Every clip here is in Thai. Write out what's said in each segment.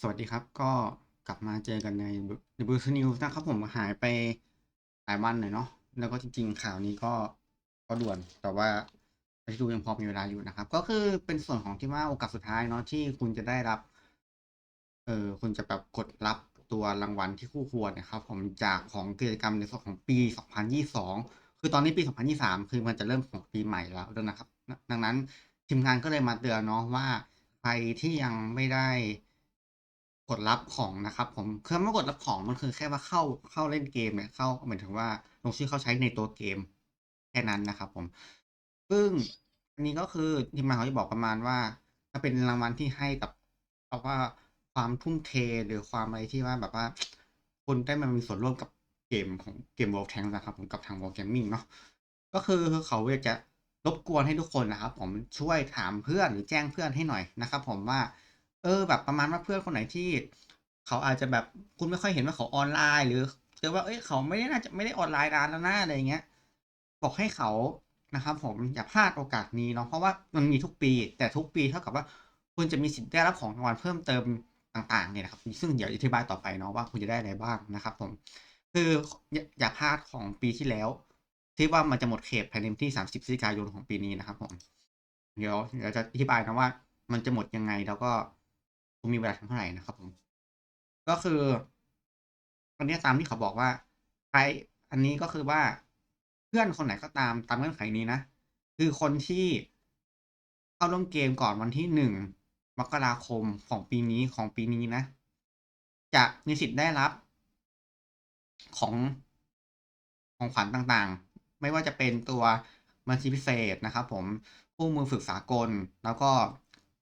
สวัสดีครับก็กลับมาเจอกันใน The Blue News นะครับผมหายไปหลายวันหน่อยเนาะแล้วก็จริงๆข่าวนี้ก็ก็ด่วน แต่ว่าที่ดูยังพอมีเวลาอยู่นะครับ ก็คือเป็นส่วนของที่ว่าโอกาสสุดท้ายเนาะที่คุณจะได้รับ เออคุณจะแบบกดรับตัวรางวัลที่คู่ควรนะครับ ผมจากของกิจกรรมในส่วนของปี 2022 คือตอนนี้ปี 2023 คือมันจะเริ่มของปีใหม่แล้วด้วยนะครับ ดังนั้นทีมงานก็เลยมาเตือนเนาะว่าใครที่ยังไม่ได้ กดรับของนะครับผมคือไม่กดรับของมันคือแค่ว่าเข้าเข้าเล่นเกมเนี่ยเข้าหมายถึงว่าลงชื่อเข้าใช้ในตัวเกมแค่นั้นนะครับผมซึ่งอันนี้ก็คือทีมงานเขาจะบอกประมาณว่าถ้าเป็นรางวัลที่ให้กับเอาว่าความทุ่มเทหรือความอะไรที่ว่าแบบว่าคุณได้มามีส่วนร่วมกับเกมของเกม World Tank นะครับผมกับทาง World Gaming เนาะก็คือเขาอยากจะรบกวนให้ทุกคนนะครับ ผมช่วยถามเพื่อนหรือแจ้งเพื่อนให้หน่อยนะครับ ผมว่า เออ แบบประมาณว่าเพื่อนคนไหนที่ เขาอาจจะแบบคุณไม่ค่อยเห็นว่าเขาออนไลน์ หรือเจอว่าเอ้ยเขาไม่ได้น่าจะไม่ได้ออนไลน์นานแล้วนะอะไรเงี้ยบอกให้เขานะครับผมอย่าพลาดโอกาสนี้เนาะเพราะว่ามันมีทุกปี แต่ทุกปีเท่ากับว่า คุณจะมีสิทธิ์ได้รับของรางวัลเพิ่มเติมต่างๆเนี่ยนะครับ ซึ่งเดี๋ยวอธิบายต่อไปเนาะว่าคุณจะได้อะไรบ้างนะครับผมคืออย่าพลาดของปีที่แล้ว ที่ว่ามันจะหมดเขตภายในวันที่ 30พฤศจิกายนของปีนี้นะครับผมเดี๋ยวเดี๋ยวจะอธิบายนะว่า มันจะหมดยังไงแล้วก็ คุณมีเวลาทำเท่าไหร่นะครับผม ก็คืออันนี้ตามที่เขาบอกว่าใครอันนี้ก็คือว่าเพื่อนคนไหนก็ตามตามเงื่อนไขนี้นะ คือคนที่เข้าร่วมเกมก่อนวันที่หนึ่งมกราคมของปีนี้ของปีนี้นะ จะมีสิทธิ์ได้รับ ของของขวัญต่างๆ ไม่ว่าจะเป็นตัวบัญชีพิเศษนะครับผม ผู้มือฝึกสากล แล้วก็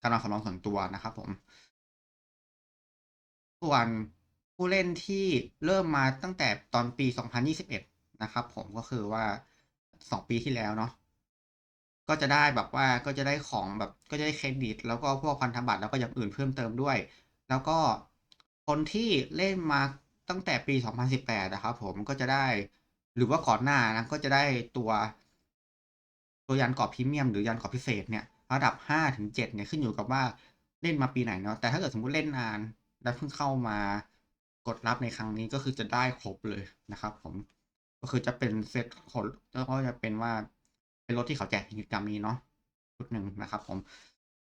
การนำสำรองส่วนตัวนะครับผม ส่วนผู้เล่นที่เริ่มมาตั้งแต่ตอนปี 2021 นะครับผมก็คือว่า 2 ปีที่แล้วเนาะก็จะได้แบบว่าก็จะได้ของแบบก็จะได้เครดิต แล้วก็พวกพันธบัตรแล้วก็อย่างอื่นเพิ่มเติมด้วย แล้วก็คนที่เล่นมาตั้งแต่ปี 2018 นะครับผมก็จะได้หรือว่าก่อนหน้านะก็จะได้ตัว ตัวยันเกาะพรีเมียมหรือยันเกาะพิเศษเนี่ยระดับ5ถึง7เนี่ยขึ้นอยู่กับว่าเล่นมาปีไหนเนาะแต่ถ้าเกิดสมมติเล่นนาน แล้เพิ่งเข้ามากดรับในครั้งนี้ก็คือจะได้ครบเลยนะครับผมก็คือจะเป็นเซตของแล้วก็จะเป็นว่าเป็นรถที่เขาแจกกิจกรรมนี้เนาะชุดหนึ่งนะครับ ผม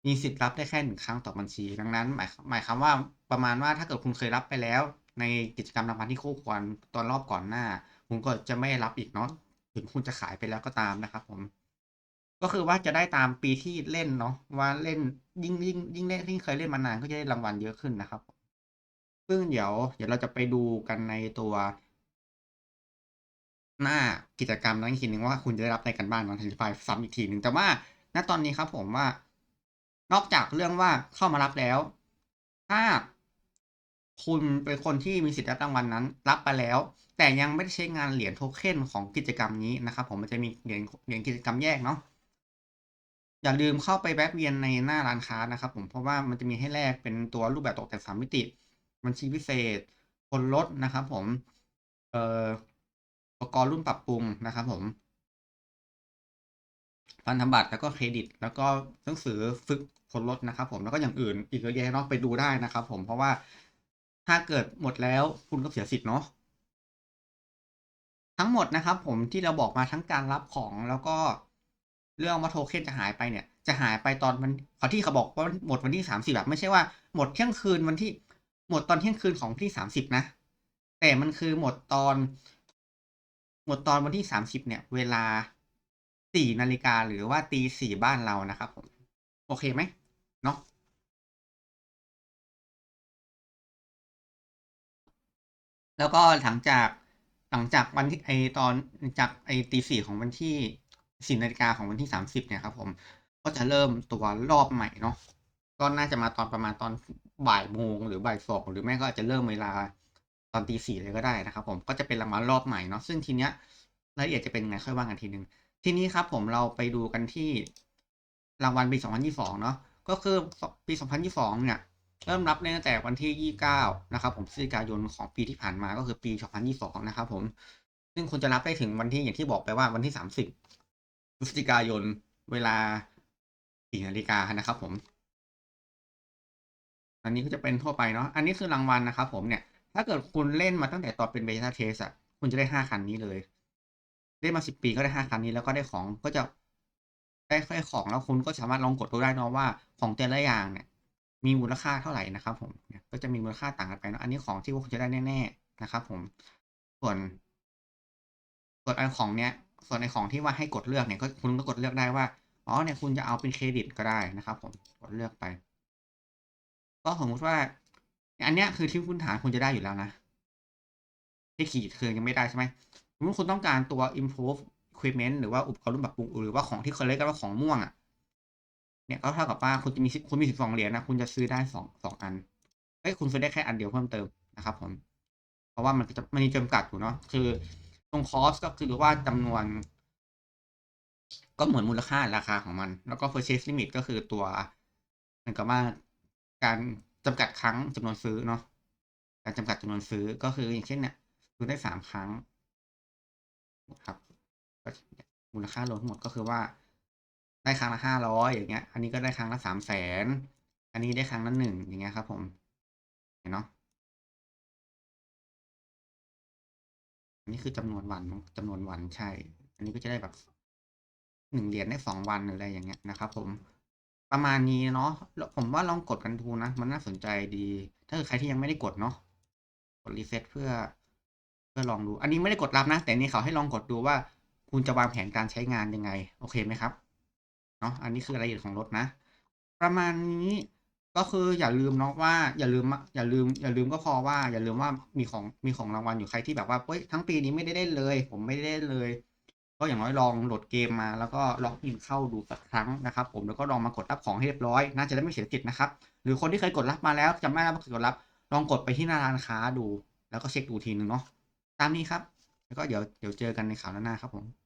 มีสิทธิ์รับได้แค่หนึ่งครั้งต่อบัญชี ดังนั้น หมายหมายความว่าประมาณว่าถ้าเกิดคุณเคยรับไปแล้ว ในกิจกรรมรางวัลที่คู่ควรตอนรอบก่อนหน้า คุณก็จะไม่รับอีกเนาะถึงคุณจะขายไปแล้วก็ตามนะครับผมก็คือว่าจะได้ตามปีที่เล่นเนาะว่าเล่นยิ่งยิ่งยิ่งเล่นยิ่งเคยเล่นมานานก็จะได้รางวัลเยอะขึ้นนะครับ ซึ่งเดี๋ยว เดี๋ยวเราจะไปดูกันในตัว หน้ากิจกรรมนั้นอีกทีหนึ่งว่าคุณจะได้รับอะไรกันบ้างเนาะอธิบายซ้ำอีกทีหนึ่งแต่ว่าณตอนนี้ครับผมว่า นอกจากเรื่องว่าเข้ามารับแล้ว ถ้าคุณเป็นคนที่มีสิทธิ์รับรางวัลนั้น รับไปแล้ว แต่ยังไม่ได้ใช้งานเหรียญโทเค็นของกิจกรรมนี้นะครับผมมันจะมีเหรียญเหรียญกิจกรรมแยกเนาะอย่าลืมเข้าไปแวะเวียนในหน้าร้านค้านะครับผมเพราะว่ามันจะมีให้แลกเป็นตัวรูปแบบตกแต่งสามมิติ บัญชีพิเศษคนลดนะครับผมเอ่ออุปกรณ์รุ่นปรับปรุงนะครับผมพันธบัตรแล้วก็เครดิต แล้วก็หนังสือฝึกคนลดนะครับ ผมแล้วก็อย่างอื่นอีกเยอะแยะเนาะไปดูได้นะครับ ผมเพราะว่าถ้าเกิดหมดแล้วคุณก็เสียสิทธิ์เนาะทั้งหมดนะครับ ผมที่เราบอกมาทั้งการรับของแล้วก็เรื่องว่าโทเค็นจะหายไปเนี่ย จะหายไปตอนมันขาที่เขาบอกว่าหมดวันที่สามสิบแบบไม่ใช่ว่าหมดเที่ยงคืนวันที่ หมดตอนเที่ยงคืนของที่สามสิบนะ แต่มันคือหมดตอน หมดตอนวันที่สามสิบเนี่ย เวลาสี่นาฬิกาหรือว่าตีสี่บ้านเรานะครับผม โอเคไหมเนาะแล้วก็หลังจากหลังจากวันที่ไอตอนจากไอตีสี่ของวันที่สี่นาฬิกาของวันที่สามสิบเนี่ยครับผม ก็จะเริ่มตัวรอบใหม่เนาะก็น่าจะมาตอนประมาณตอน บ่ายโมงหรือบ่ายสองหรือไม่ก็อาจจะเริ่มเวลาตอนตีสี่เลยก็ได้นะครับผมก็จะเป็นรางวัลรอบใหม่เนาะซึ่งทีเนี้ยรายละเอียดจะเป็นยังไงค่อยว่ากันทีนึง ทีนี้ครับผมเราไปดูกันที่รางวัลปี 2022 เนาะก็คือปี 2022 เนี่ย เริ่มรับตั้งแต่วันที่ 29 นะครับผมพฤศจิกายนของปีที่ผ่านมาก็คือปี 2022 นะครับผม ซึ่งคุณจะรับได้ถึงวันที่อย่างที่บอกไปว่าวันที่ 30 พฤศจิกายนเวลา4นาฬิกานะครับผม อันนี้ก็จะเป็นทั่วไปเนาะ อันนี้คือรางวัลนะครับผมเนี่ย ถ้าเกิดคุณเล่นมาตั้งแต่ตอนเป็นเบต้าเทสอะคุณจะได้ห้าคันนี้เลย เล่นมาสิบปีก็ได้ห้าคันนี้แล้วก็ได้ของก็จะได้ได้ของแล้วคุณก็สามารถลองกดดูได้เนาะว่าของแต่ละอย่างเนี่ย มีมูลค่าเท่าไหร่นะครับผมเนี่ยก็จะมีมูลค่าต่างกันไปเนาะอันนี้ของที่ว่าคุณจะได้แน่ ๆนะครับผม ส่วนส่วนไอของเนี้ยส่วนไอของที่ว่าให้กดเลือกเนี่ยก็คุณก็กดเลือกได้ว่าอ๋อเนี่ยคุณจะเอาเป็นเครดิตก็ได้นะครับ ผมกดเลือกไป ก็สมมติว่า อันเนี้ยคือที่พื้นฐานคุณจะได้อยู่แล้วนะ ที่ขีดคือยังไม่ได้ใช่ไหมสมมติคุณต้องการตัว improve equipment หรือว่าอุปกรณ์รูปแบบปรุงหรือว่าของที่เขาเรียกกันว่าของม่วงอะ เนี่ยก็เท่ากับว่าคุณจะมีคุณมีสิบสองเหรียญนะคุณจะซื้อได้สองสองอันเอ้ยคุณซื้อได้แค่อันเดียวเพิ่มเติมนะครับผมเพราะว่ามันจะมันมีจำกัดอยู่เนาะคือตรงคอสก็คือว่าจำนวน ก็เหมือนมูลค่าราคาของมัน แล้วก็ purchase limit ก็คือตัวเหมือนกับว่า การจำกัดครั้งจำนวนซื้อเนาะการจำกัดจำนวนซื้อก็คืออย่างเช่นเนี่ยซื้อได้สามครั้งครับมูลค่ารวมทั้งหมดก็คือว่า ได้ครั้งละห้าร้อยอย่างเงี้ย อันนี้ก็ได้ครั้งละสามแสนอันนี้ได้ครั้งละหนึ่งอย่างเงี้ยครับ ผมเห็นเนาะอันนี้คือจำนวนวันจำนวนวันใช่ อันนี้ก็จะได้แบบหนึ่งเหรียญได้สองวันหรืออะไรอย่างเงี้ยนะครับ ผม ประมาณนี้เนาะผมว่าลองกดกันดูนะ มันน่าสนใจดี ถ้าเกิดใครที่ยังไม่ได้กดเนาะกดรีเซ็ตเพื่อ เพื่อลองดู อันนี้ไม่ได้กดรับนะ แต่นี่เขาให้ลองกดดูว่า คุณจะวางแผนการใช้งานยังไง โอเคไหมครับเนาะอันนี้คือรายละเอียดของรถนะ ประมาณนี้ก็คืออย่าลืมเนาะว่าอย่าลืมอย่าลืม อย่าลืมก็พอว่า อย่าลืมว่ามีของมีของรางวัลอยู่ใครที่แบบว่าเฮ้ยทั้งปีนี้ไม่ได้เล่นเลย ผมไม่ได้เล่นเลย ก็อย่างน้อยลองโหลดเกมมาแล้วก็ล็อกอินเข้าดูสักครั้งนะครับ ผมแล้วก็ลองมากดรับของให้เรียบร้อย น่าจะได้ไม่เสียสิทธิ์นะครับ หรือคนที่เคยกดรับมาแล้วจำไม่ได้ว่ากดรับ ลองกดไปที่หน้าร้านค้าดู แล้วก็เช็คดูทีนึงเนาะตามนี้ครับ แล้วก็เดี๋ยวเดี๋ยวเจอกันในข่าวหน้าครับผม